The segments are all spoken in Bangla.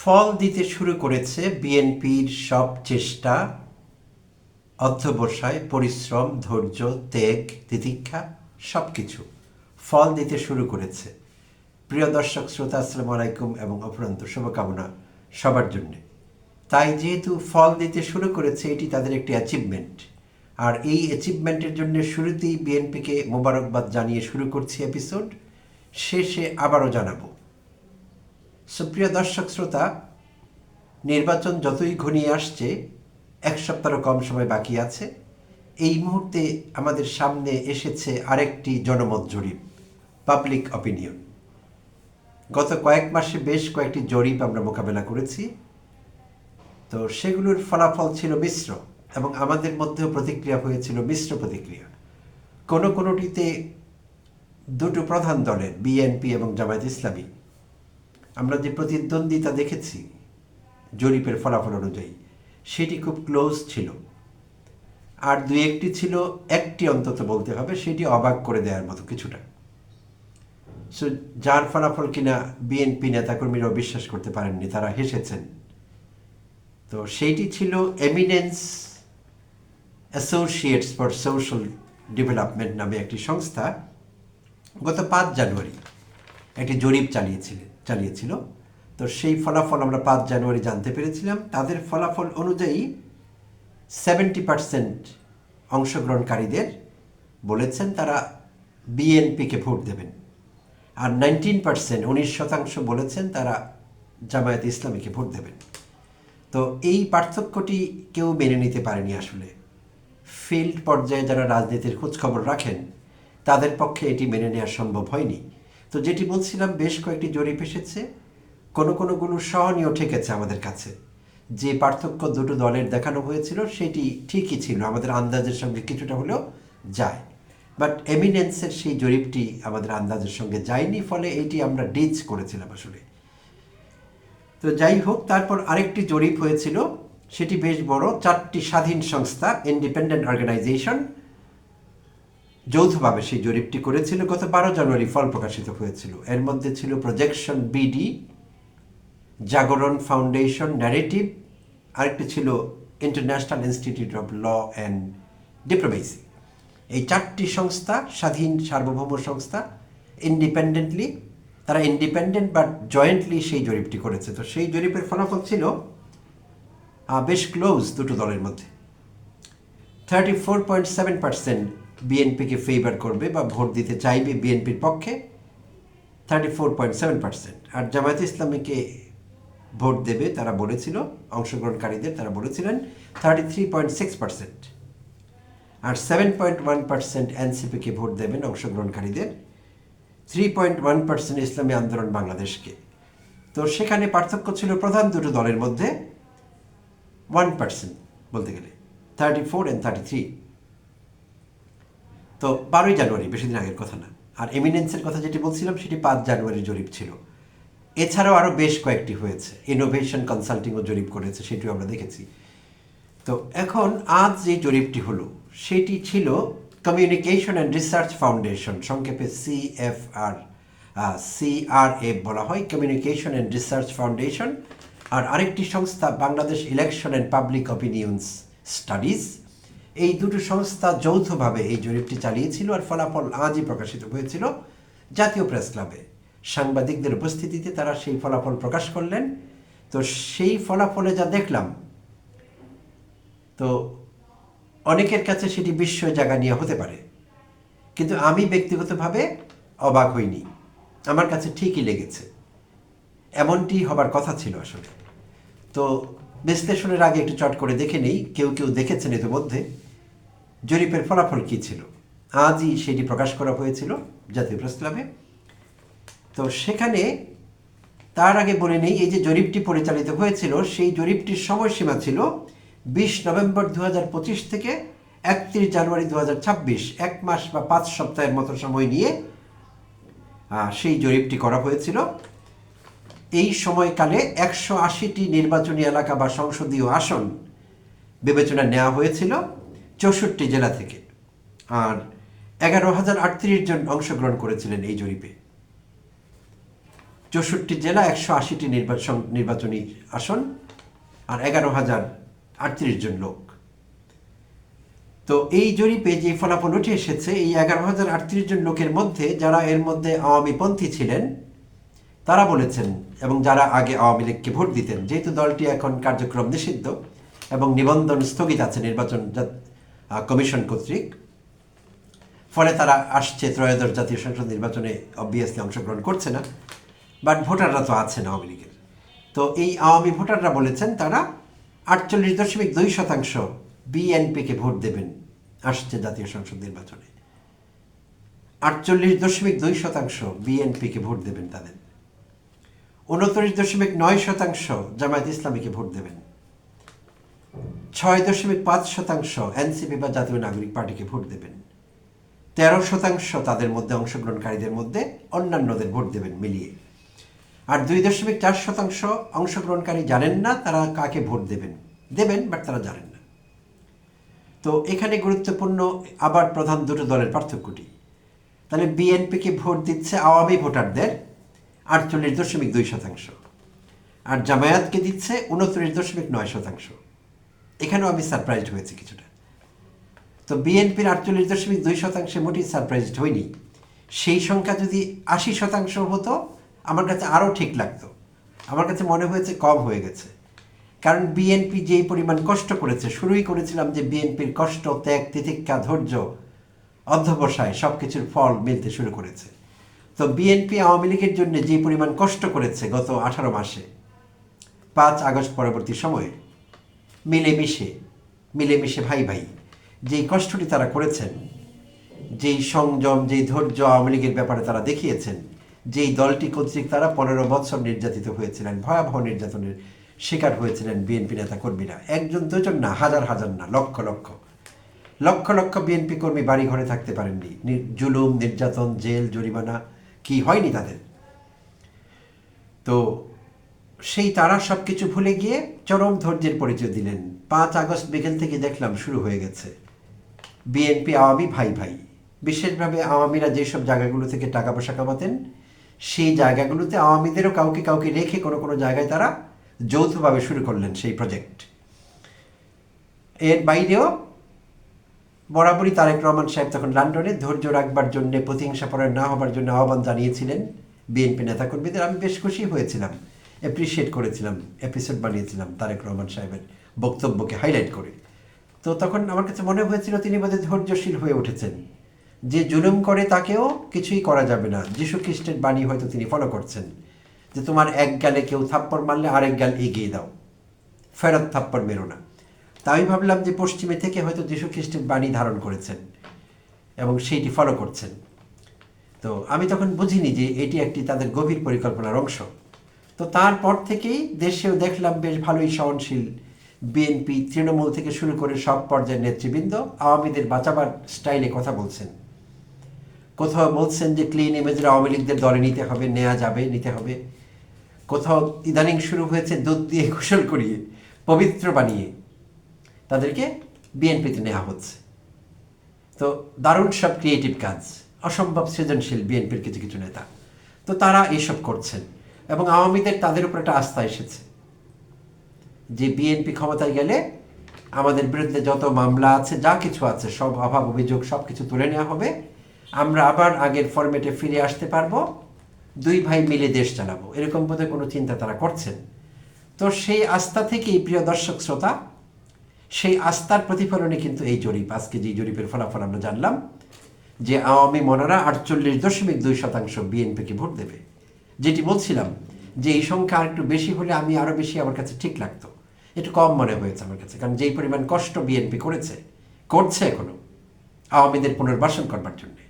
ফল দিতে শুরু করেছে বিএনপির সব চেষ্টা অধ্যবসায় পরিশ্রম, ধৈর্য, ত্যাগ, তিতিক্ষা সব কিছু ফল দিতে শুরু করেছে। প্রিয় দর্শক, শ্রোতা, আসসালামু আলাইকুম এবং অপরন্ত শুভকামনা সবার জন্য। তাই যেহেতু ফল দিতে শুরু করেছে, এটি তাদের একটি অ্যাচিভমেন্ট আর এই অ্যাচিভমেন্টের জন্য শুরুতেই বিএনপিকে মোবারকবাদ জানিয়ে শুরু করছি এপিসোড শেষে আবারও জানাব। সুপ্রিয় দর্শক শ্রোতা, নির্বাচন যতই ঘনিয়ে আসছে, এক সপ্তাহ কম সময় বাকি আছে। এই মুহূর্তে আমাদের সামনে এসেছে আরেকটি জনমত জরিপ পাবলিক অপিনিয়ন গত কয়েক মাসে বেশ কয়েকটি জরিপ আমরা মোকাবেলা করেছি। তো সেগুলোর ফলাফল ছিল মিশ্র এবং আমাদের মধ্যেও প্রতিক্রিয়া হয়েছিল মিশ্র প্রতিক্রিয়া। কোনো কোনোটিতে দুটো প্রধান দলের, বিএনপি এবং জামায়াত ইসলামী আমরা যে প্রতিদ্বন্দ্বিতা দেখেছি জরিপের ফলাফল অনুযায়ী, সেটি খুব ক্লোজ ছিল। আর দু একটি ছিল, একটি অন্তত বলতে হবে, সেটি অবাক করে দেওয়ার মতো কিছুটা। সো যার ফলাফল কিনা বিএনপি নেতাকর্মীরাও বিশ্বাস করতে পারেননি, তারা হেসেছেন। তো সেইটি ছিল Eminence Associates for social development নামে একটি সংস্থা, গত পাঁচ জানুয়ারি একটি জরিপ চালিয়েছিল চালিয়েছিল। তো সেই ফলাফল আমরা পাঁচ জানুয়ারি জানতে পেরেছিলাম। তাদের ফলাফল অনুযায়ী সেভেন্টি পার্সেন্ট অংশগ্রহণকারীদের বলেছেন তারা বিএনপিকে ভোট দেবেন। আর নাইনটিন পার্সেন্ট উনিশ শতাংশ বলেছেন তারা জামায়াত ইসলামীকে ভোট দেবেন। তো এই পার্থক্যটি কেউ মেনে নিতে পারেনি আসলে। ফিল্ড পর্যায়ে যারা রাজনীতির খোঁজখবর রাখেন, তাদের পক্ষে এটি মেনে নেওয়া সম্ভব হয়নি। তো যেটি বলছিলাম, বেশ কয়েকটি জরিপ এসেছে। কোনো কোনোগুলো সহনীয় ঠেকেছে আমাদের কাছে। যে পার্থক্য দুটো দলের দেখানো হয়েছিল, সেটি ঠিকই ছিল। আমাদের আন্দাজের সঙ্গে কিছুটা হলেও যায়। বাট এমিনেন্সের সেই জরিপটি আমাদের আন্দাজের সঙ্গে যায়নি, ফলে এটি আমরা ডিচ করেছিলাম আসলে। তো যাই হোক, তারপর আরেকটি জরিপ হয়েছিল। সেটি বেশ বড়। চারটি স্বাধীন সংস্থা ইন্ডিপেন্ডেন্ট অর্গানাইজেশন যৌথভাবে সেই জরিপটি করেছিল। গত বারো জানুয়ারি ফল প্রকাশিত হয়েছিল। এর মধ্যে ছিল projection BD Jagoron foundation narrative আরেকটি ছিল international institute of law and diplomacy এই চারটি সংস্থা স্বাধীন সার্বভৌম সংস্থা ইন্ডিপেন্ডেন্টলি তারা ইন্ডিপেন্ডেন্ট বাট জয়েন্টলি সেই জরিপটি করেছে। তো সেই জরিপের ফলাফল ছিল বেশ ক্লোজ দুটো দলের মধ্যে। Thirty four point seven percent বিএনপিকে ফেভার করবে বা ভোট দিতে চাইবে বিএনপির পক্ষে thirty four point seven percent আর জামায়াত ইসলামীকে ভোট দেবে, তারা বলেছিল, অংশগ্রহণকারীদের তারা বলেছিলেন thirty three point six percent আর সেভেন পয়েন্ট ওয়ান পার্সেন্ট এনসিপিকে ভোট দেবেন অংশগ্রহণকারীদের থ্রি পয়েন্ট ওয়ান পার্সেন্ট ইসলামী আন্দোলন বাংলাদেশকে। তো সেখানে পার্থক্য ছিল প্রধান দুটো দলের মধ্যে ওয়ান পার্সেন্ট বলতে গেলে thirty four and thirty three তো বারোই জানুয়ারি, বেশি দিন আগের কথা না। আর এমিনেন্সের কথা যেটি বলছিলাম, সেটি পাঁচ জানুয়ারি জরিপ ছিল। এছাড়াও আরও বেশ কয়েকটি হয়েছে। ইনোভেশন কনসাল্টিংও জরিপ করেছে, সেটিও আমরা দেখেছি। তো এখন আজ যে জরিপটি হলো, সেটি ছিল কমিউনিকেশন অ্যান্ড রিসার্চ ফাউন্ডেশন সংক্ষেপে সিএফআর সিআরএফ বলা হয় কমিউনিকেশন অ্যান্ড রিসার্চ ফাউন্ডেশন আর আরেকটি সংস্থা, Bangladesh election and public opinions studies এই দুটো সংস্থা যৌথভাবে এই জরিপটি চালিয়েছিল আর ফলাফল আজই প্রকাশিত হয়েছিল জাতীয় প্রেস ক্লাবে। সাংবাদিকদের উপস্থিতিতে তারা সেই ফলাফল প্রকাশ করলেন। তো সেই ফলাফলে যা দেখলাম, তো অনেকের কাছে সেটি বিস্ময় জায়গা নিয়ে হতে পারে। কিন্তু আমি ব্যক্তিগতভাবে অবাক হইনি। আমার কাছে ঠিকই লেগেছে। এমনটি হবার কথা ছিল আসলে। তো বিশ্লেষণের আগে একটু চট করে দেখে নেই, কেউ কেউ দেখেছেন ইতিমধ্যে। জরিপের ফলাফল কী ছিল? আজই সেটি প্রকাশ করা হয়েছিল জাতীয় প্রেস ক্লাবে। তো সেখানে তার আগে বলে নেই, এই যে জরিপটি পরিচালিত হয়েছিল, সেই জরিপটির সময়সীমা ছিল বিশ নভেম্বর দু হাজার পঁচিশ থেকে একত্রিশ জানুয়ারি দু এক মাস বা পাঁচ সপ্তাহের মতো সময় নিয়ে সেই জরিপটি করা হয়েছিল। এই সময়কালে একশো আশিটি নির্বাচনী এলাকা বা সংসদীয় আসন বিবেচনা নেওয়া হয়েছিল চৌষট্টি জেলা থেকে। আর এগারো হাজার আটত্রিশ জন অংশগ্রহণ করেছিলেন এই জরিপে। চৌষট্টি জেলা, একশো আশিটি নির্বাচন নির্বাচনী আসন আর এগারো হাজার আটত্রিশ জন লোক। তো এই জরিপে যে ফলাফল উঠে এসেছে, এই এগারো হাজার আটত্রিশ জন লোকের মধ্যে যারা এর মধ্যে আওয়ামীপন্থী ছিলেন তারা বলেছেন এবং যারা আগে আওয়ামী লীগকে ভোট দিতেন, যেহেতু দলটি এখন কার্যক্রম নিষিদ্ধ এবং নিবন্ধন স্থগিত আছে নির্বাচন কমিশন কর্তৃক, ফলে তারা আসছে ত্রয়োদশ জাতীয় সংসদ নির্বাচনে অবভিয়াসলি অংশগ্রহণ করছে না বাট ভোটাররা তো আছেন আওয়ামী লীগের। তো এই আওয়ামী ভোটাররা বলেছেন তারা আটচল্লিশ দশমিক দুই শতাংশ বিএনপিকে ভোট দেবেন, আসছে জাতীয় সংসদ নির্বাচনে। আটচল্লিশ দশমিক দুই শতাংশ বিএনপিকে ভোট দেবেন তাদের। উনত্রিশ দশমিক নয় শতাংশ জামায়াত ইসলামীকে ভোট দেবেন। ছয় দশমিক পাঁচ শতাংশ এনসিপি বা জাতীয় নাগরিক পার্টিকে ভোট দেবেন। তেরো শতাংশ তাদের মধ্যে অংশগ্রহণকারীদের মধ্যে অন্যান্যদের ভোট দেবেন মিলিয়ে। আর দুই দশমিক চার শতাংশ অংশগ্রহণকারী জানেন না তারা কাকে ভোট দেবেন। দেবেন, বাট তারা জানেন না। তো এখানে গুরুত্বপূর্ণ আবার প্রধান দুটো দলের পার্থক্যটি। তাহলে বিএনপিকে ভোট দিচ্ছে আওয়ামী ভোটারদের আটচল্লিশ দশমিক দুই শতাংশ। আর জামায়াতকে দিচ্ছে উনত্রিশ দশমিক নয় শতাংশ। এখানেও আমি সারপ্রাইজড হয়েছি কিছুটা। তো বিএনপির আটচল্লিশ দশমিক দুই শতাংশে মোটেই সারপ্রাইজড হয়নি। সেই সংখ্যা যদি আশি শতাংশ হতো, আমার কাছে আরও ঠিক লাগতো। আমার কাছে মনে হয়েছে কম হয়ে গেছে। কারণ বিএনপি যেই পরিমাণ কষ্ট করেছে, শুরুই করেছিলাম যে বিএনপির কষ্ট, ত্যাগ, তিতিক্ষা, ধৈর্য অধ্যবসায় সব কিছুর ফল মিলতে শুরু করেছে। তো বিএনপি আওয়ামী লীগের জন্য যে পরিমাণ কষ্ট করেছে গত আঠারো মাসে, পাঁচ আগস্ট পরবর্তী সময়ে, মিলেমিশে মিলেমিশে ভাই ভাই, যেই কষ্টটি তারা করেছেন, যেই সংযম, যেই ধৈর্য আওয়ামী লীগের ব্যাপারে তারা দেখিয়েছেন, যেই দলটি কর্তৃক তারা পনেরো বছর নির্যাতিত হয়েছিলেন, ভয়াবহ নির্যাতনের শিকার হয়েছিলেন বিএনপি নেতা কর্মীরা একজন, দুজন না, হাজার হাজার না, লক্ষ লক্ষ। লক্ষ লক্ষ বিএনপি কর্মী বাড়ি ঘরে থাকতে পারেননি। জুলুম, নির্যাতন, জেল, জরিমানা কি হয়নি তাদের? তো সেই তারা সব কিছু ভুলে গিয়ে চরম ধৈর্যের পরিচয় দিলেন। পাঁচ আগস্ট বিকেল থেকে দেখলাম শুরু হয়ে গেছে। বিএনপি, আওয়ামী ভাই ভাই। বিশেষভাবে আওয়ামীরা যেসব জায়গাগুলো থেকে টাকা পয়সা কামাতেন, সেই জায়গাগুলোতে আওয়ামীদেরও কাউকে কাউকে রেখে কোনো কোনো জায়গায় তারা যৌথভাবে শুরু করলেন সেই প্রজেক্ট। এর বাইরেও বরাবরই তারেক রহমান সাহেব তখন লন্ডনে ধৈর্য রাখবার জন্য, প্রতিহিংসা পরায়ণ না হবার জন্য আহ্বান জানিয়েছিলেন। বিএনপি নেতাকর্মীদের আমি বেশ খুশি হয়েছিলাম অ্যাপ্রিসিয়েট করেছিলাম এপিসোড বানিয়েছিলাম তারেক রহমান সাহেবের বক্তব্যকে হাইলাইট করে। তো তখন আমার কাছে মনে হয়েছিল তিনি বোধহয় ধৈর্যশীল হয়ে উঠেছেন। যে জুলুম করে তাকেও কিছুই করা যাবে না। যিশু খ্রিস্টের বাণী হয়তো তিনি ফলো করছেন। যে তোমার এক গালে কেউ থাপ্পড় মারলে আরেক গাল এগিয়ে দাও। ফেরত থাপ্পড় মেরো না। তা আমি ভাবলাম যে পশ্চিমে থেকে হয়তো যীশু খ্রিস্টের বাণী ধারণ করেছেন এবং সেইটি ফলো করছেন। তো আমি তখন বুঝিনি যে এটি একটি তাদের গভীর পরিকল্পনার অংশ। তো তারপর থেকেই দেশেও দেখলাম বেশ ভালোই সহনশীল বিএনপি তৃণমূল থেকে শুরু করে সব পর্যায়ের নেতৃবৃন্দ আওয়ামীদের বাঁচাবার স্টাইলে কথা বলছেন। কোথাও বলছেন যে ক্লিন ইমেজের আওয়ামী লীগদের দলে নিতে হবে নেওয়া যাবে, নিতে হবে। কোথাও ইদানিং শুরু হয়েছে দুধ দিয়ে গোসল করিয়ে, পবিত্র বানিয়ে। তাদেরকে বিএনপিতে নেওয়া হচ্ছে। তো দারুণ সব ক্রিয়েটিভ কাজ, অসম্ভব সৃজনশীল বিএনপির কিছু কিছু নেতা। তো তারা এইসব করছেন এবং আওয়ামীদের তাদের উপর একটা আস্থা এসেছে যে বিএনপি ক্ষমতায় গেলে আমাদের বিরুদ্ধে যত মামলা আছে, যা কিছু আছে, সব অভাব, অভিযোগ, সব কিছু তুলে নেওয়া হবে। আমরা আবার আগের ফরম্যাটে ফিরে আসতে পারব। দুই ভাই মিলে দেশ চালাবো। এরকম বোধহয় কোনো চিন্তা তারা করছেন। তো সেই আস্থা থেকেই প্রিয় দর্শক, শ্রোতা সেই আস্থার প্রতিফলনে কিন্তু এই জরিপ। আজকে যে জরিপের ফলাফল আমরা জানলাম, যে আওয়ামী মনারা আটচল্লিশ দশমিক দুই শতাংশ বিএনপিকে ভোট দেবে। যেটি বলছিলাম যে এই সংখ্যা আর একটু বেশি হলে আমি আরও বেশি আমার কাছে ঠিক লাগতো। একটু কম মনে হয়েছে আমার কাছে, কারণ যেই পরিমাণ কষ্ট বিএনপি করেছে, করছে এখনও আওয়ামীদের পুনর্বাসন করবার জন্যে।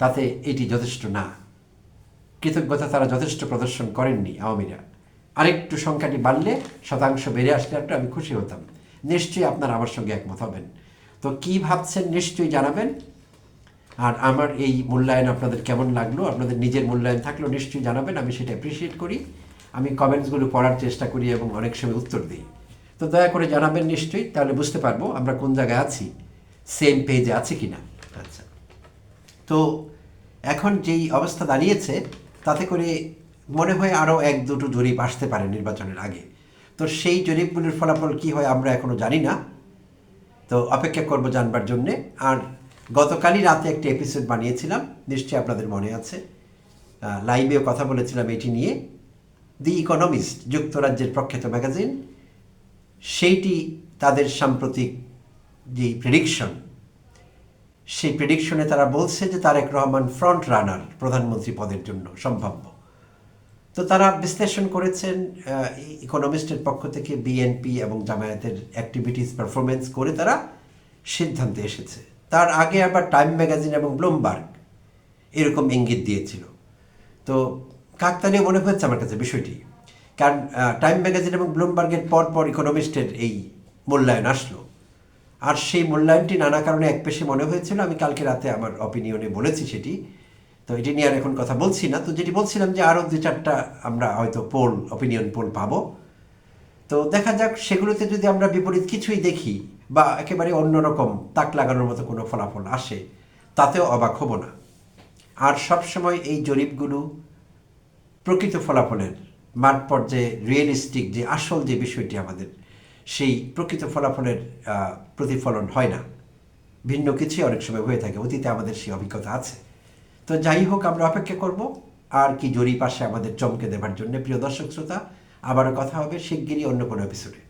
তাতে এটি যথেষ্ট না। কৃতজ্ঞতা তারা যথেষ্ট প্রদর্শন করেননি আওয়ামীরা। আরেকটু সংখ্যাটি বাড়লে শতাংশ বেড়ে আসলে একটু আমি খুশি হতাম। নিশ্চয়ই আপনারা আমার সঙ্গে একমত হবেন। তো কি ভাবছেন নিশ্চয়ই জানাবেন? আর আমার এই মূল্যায়ন আপনাদের কেমন লাগল? আপনাদের নিজের মূল্যায়ন থাকলেও নিশ্চয়ই জানাবেন, আমি সেটা অ্যাপ্রিসিয়েট করি। আমি কমেন্টসগুলো পড়ার চেষ্টা করি এবং অনেক সময় উত্তর দিই। তো দয়া করে জানাবেন নিশ্চয়ই, তাহলে বুঝতে পারব আমরা কোন জায়গায় আছি। সেম পেজে আছে কি না আচ্ছা। তো এখন যেই অবস্থা দাঁড়িয়েছে, তাতে করে মনে হয় আরও এক দুটো জরিপ আসতে পারে নির্বাচনের আগে। তো সেই জরিপগুলির ফলাফল কি হয় আমরা এখনও জানি না। তো অপেক্ষা করব জানবার জন্যে। আর গতকালই রাতে একটি এপিসোড বানিয়েছিলাম, নিশ্চয়ই আপনাদের মনে আছে। লাইভেও কথা বলেছিলাম এটি নিয়ে। দি ইকোনমিস্ট যুক্তরাজ্যের প্রখ্যাত ম্যাগাজিন সেইটি তাদের সাম্প্রতিক যে প্রেডিকশন সেই প্রেডিকশনে তারা বলছে যে তারেক রহমান ফ্রন্ট রানার প্রধানমন্ত্রী পদের জন্য সম্ভাব্য। তো তারা বিশ্লেষণ করেছেন ইকোনমিস্টের পক্ষ থেকে বিএনপি এবং জামায়াতের অ্যাক্টিভিটিস পারফরমেন্স করে তারা সিদ্ধান্তে এসেছে। তার আগে আবার টাইম ম্যাগাজিন এবং ব্লুমবার্গ এরকম ইঙ্গিত দিয়েছিল। তো কাকতালীয় মনে হচ্ছে আমার কাছে বিষয়টি। কারণ টাইম ম্যাগাজিন এবং ব্লুমবার্গের পর পর ইকোনমিস্টের এই মূল্যায়ন আসলো। আর সেই মূল্যায়নটি নানা কারণে এক পেশে মনে হয়েছিল। আমি কালকে রাতে আমার অপিনিয়নে বলেছি সেটি। তো এটি নিয়ে আর এখন কথা বলছি না। তো যেটি বলছিলাম যে আরও দু চারটা আমরা হয়তো পোল অপিনিয়ন পোল পাবো। তো দেখা যাক, সেগুলোতে যদি আমরা বিপরীত কিছুই দেখি বা একেবারে অন্যরকম তাক লাগানোর মতো কোনো ফলাফল আসে, তাতেও অবাক হব না। আর সবসময় এই জরিপগুলো প্রকৃত ফলাফলের মাঠ পর্যায়ে রিয়েলিস্টিক যে আসল যে বিষয়টি আমাদের, সেই প্রকৃত ফলাফলের প্রতিফলন হয় না। ভিন্ন কিছুই অনেক সময় হয়ে থাকে, অতীতে আমাদের সেই অভিজ্ঞতা আছে। তো যাই হোক, আমরা অপেক্ষা করব। আর কি জরিপ আসে আমাদের চমকে দেবার জন্য। প্রিয় দর্শক শ্রোতা, আবারও কথা হবে শিগগিরই অন্য কোনো এপিসোডে